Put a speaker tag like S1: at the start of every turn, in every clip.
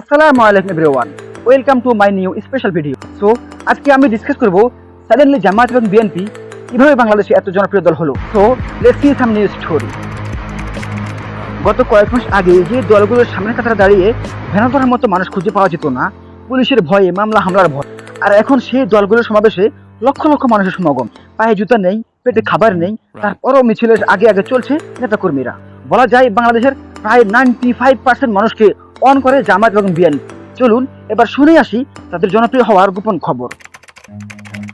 S1: আসসালামু আলাইকুম everyone welcome to my new special video so আজকে আমি ডিসকাস করব সাডেনলি জামায়াত এবং বিএনপি কীভাবে বাংলাদেশে এত জনপ্রিয় দল হলো। So let's see some new story গত কয়েক মাস আগে যে দলগুলোর সামনে কাতারে দাঁড়িয়ে ভেনা ধরার মতো মানুষ খুঁজে পাওয়া যেত না পুলিশের ভয়ে মামলা হামলার ভয়। আর এখন সেই দলগুলোর সমাবেশে লক্ষ লক্ষ মানুষের সমাগম। পায়ে জুতা নেই পেটে খাবার নেই তারপরও মিছিলের আগে আগে চলছে নেতাকর্মীরা। বলা যায় বাংলাদেশের প্রায় নাইনটি ফাইভ পার্সেন্ট মানুষকে অন করে জামাত এবং বিএনপি। চলুন, এবার শুনে আসি তাদের জনপ্রিয় হওয়ার গোপন খবর।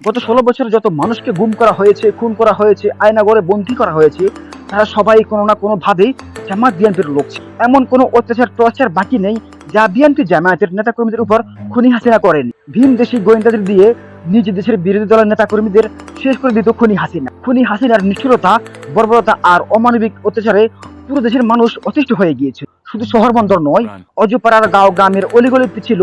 S1: গত ষোলো বছর যত মানুষকে গুম করা হয়েছে, খুন করা হয়েছে আয়নাগরে বন্দী করা হয়েছে, তারা সবাই কোনো না কোনো ভাবে জামাত বিএনপির লোক ছিল। এমন কোনো অত্যাচার টর্চার বাকি নেই যা বিএনপি জামায়াতের নেতাকর্মীদের উপর খুনি হাসিনা করেন। ভীম দেশি গোয়েন্দাদের দিয়ে নিজ দেশের বিরোধী দলের নেতাকর্মীদের শেষ করে দিত খুনি হাসিনা। খুনি হাসিনার নিষ্ঠুরতা, বর্বরতা আর অমানবিক অত্যাচারে পুরো দেশের মানুষ অতিষ্ঠ হয়ে গিয়েছে। শুধু শহর বন্দর নয় অজপাড়ার গাঁও গ্রামের অলিগলিতে ছিল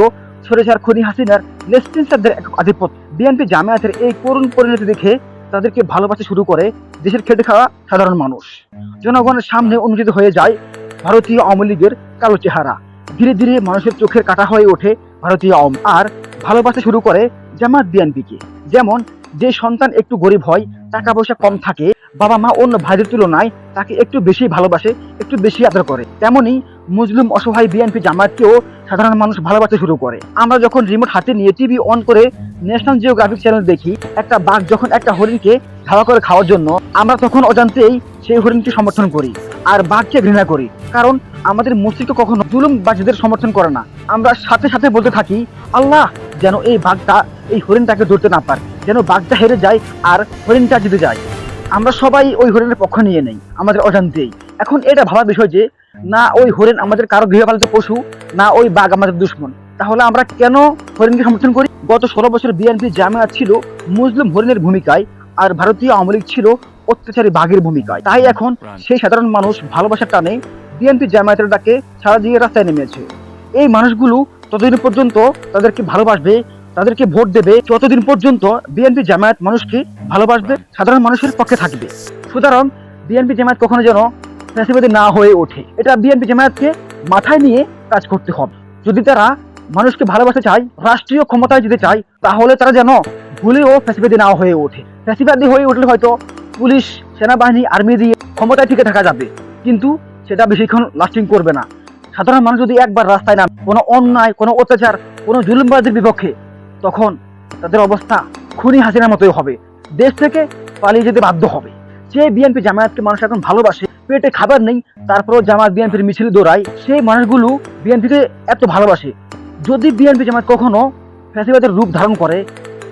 S1: সরেসার খনি হাসিনার লেসপেন্সারদের এক আধিপত্য। বিএনপি জামায়াতের এই করুণ পরিণতি দেখে তাদেরকে ভালোবাসা শুরু করে দেশের খেটে খাওয়া সাধারণ মানুষ। জনগণের সামনে অনুষ্ঠিত হয়ে যায় ভারতীয় আওয়ামী লীগের কালো চেহারা। ধীরে ধীরে মানুষের চোখের কাটা হয়ে ওঠে ভারতীয় আওয়াম আর ভালোবাসা শুরু করে জামাত বিএনপিকে। যেমন যে সন্তান একটু গরিব হয়, টাকা পয়সা কম থাকে, বাবা মা অন্য ভাইদের তুলনায় তাকে একটু বেশি ভালোবাসে, একটু বেশি আদর করে। তেমনি মুসলিম অসহায় বিএনপি জামাতকেও সাধারণ মানুষ ভালোবাসতে শুরু করে। আমরা যখন রিমোট হাতে নিয়ে টিভি অন করে ন্যাশনাল জিওগ্রাফিক চ্যানেল দেখি, একটা বাঘ যখন একটা হরিণকে ধাওয়া করে খাওয়ার জন্য, আমরা তখন অজান্তেই সেই হরিণকে সমর্থন করি আর বাঘকে ঘৃণা করি। কারণ আমাদের মস্তিষ্ক কখনো জুলুম বাঘদের সমর্থন করে না। আমরা সাথে সাথে বলতে থাকি, আল্লাহ যেন এই বাঘটা এই হরিণটাকে ধরতে না পারে। যেন বাঘটা হেরে যায় আর হরিণটা জিতে যায়। আমরা সবাই ওই হরিণের পক্ষ নিয়ে নেই আমাদের অজান্তেই। এখন এটা ভাবার বিষয় যে না ওই হরিণ আমাদের কারও গৃহপালিত পশু না ওই বাঘ আমাদের দুশ্মন। তাহলে আমরা কেন হরিণকে সমর্থন করি? গত ষোলো বছর বিএনপি জামায়াত ছিল মুসলিম হরিণের ভূমিকায় আর ভারতীয় আওয়ামী লীগ ছিল অত্যাচারী বাঘের ভূমিকায়। তাই এখন সেই সাধারণ মানুষ ভালোবাসার টানে বিএনপি জামায়াতের ডাকে সারা দিয়ে রাস্তায় নেমেছে। এই মানুষগুলো ততদিন পর্যন্ত তাদেরকে ভালোবাসবে, তাদেরকে ভোট দেবে, ততদিন পর্যন্ত বিএনপি জামায়াত মানুষকে ভালোবাসবে, সাধারণ মানুষের পক্ষে থাকবে। সুতরাং বিএনপি জামায়াত কখনো যেন ফ্যাসিবাদী না হয়ে ওঠে। এটা বিএনপি জামায়াতকে মাথায় নিয়ে কাজ করতে হবে। যদি তারা মানুষকে ভালোবাসতে চায়, রাষ্ট্রীয় ক্ষমতায় যেতে চায়, তাহলে তারা যেন ভুলেও ফ্যাসিবাদী না হয়ে ওঠে। ফ্যাসিবাদী হয়ে উঠলে হয়তো পুলিশ, সেনাবাহিনী, আর্মি দিয়ে ক্ষমতায় থেকে থাকা যাবে। কিন্তু সেটা বেশিক্ষণ লাস্টিং করবে না। সাধারণ মানুষ যদি একবার রাস্তায় নাম কোনো অন্যায় কোনো অত্যাচার কোনো জুলুমবাজের বিপক্ষে তখন তাদের অবস্থা খুনি হাসিনার মতোই হবে। দেশ থেকে পালিয়ে যেতে বাধ্য হবে। যে বিএনপি জামায়াতকে মানুষ এখন ভালোবাসে পেটে খাবার নেই তারপরেও জামাত বিএনপির মিছিল দৌড়ায়। সেই মানুষগুলো বিএনপিকে এত ভালোবাসে। যদি বিএনপি জামাত কখনো ফ্যাসিবাদের রূপ ধারণ করে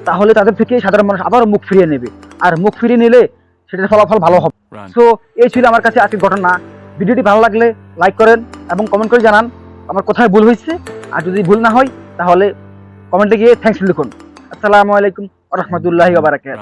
S1: তাহলে তাদের থেকে সাধারণ মানুষ আবারও মুখ ফিরিয়ে নেবে। আর মুখ ফিরিয়ে নিলে সেটার ফলাফল ভালো হবে। সো এই ছিল আমার কাছে আজকের ঘটনা। ভিডিওটি ভালো লাগলে লাইক করেন এবং কমেন্ট করে জানান আমার কোথায় ভুল হয়েছে। আর যদি ভুল না হয়, তাহলে কমেন্টে গিয়ে থ্যাংকস লিখুন। আসসালামু আলাইকুম রহমতুল্লাহি বারাকাত.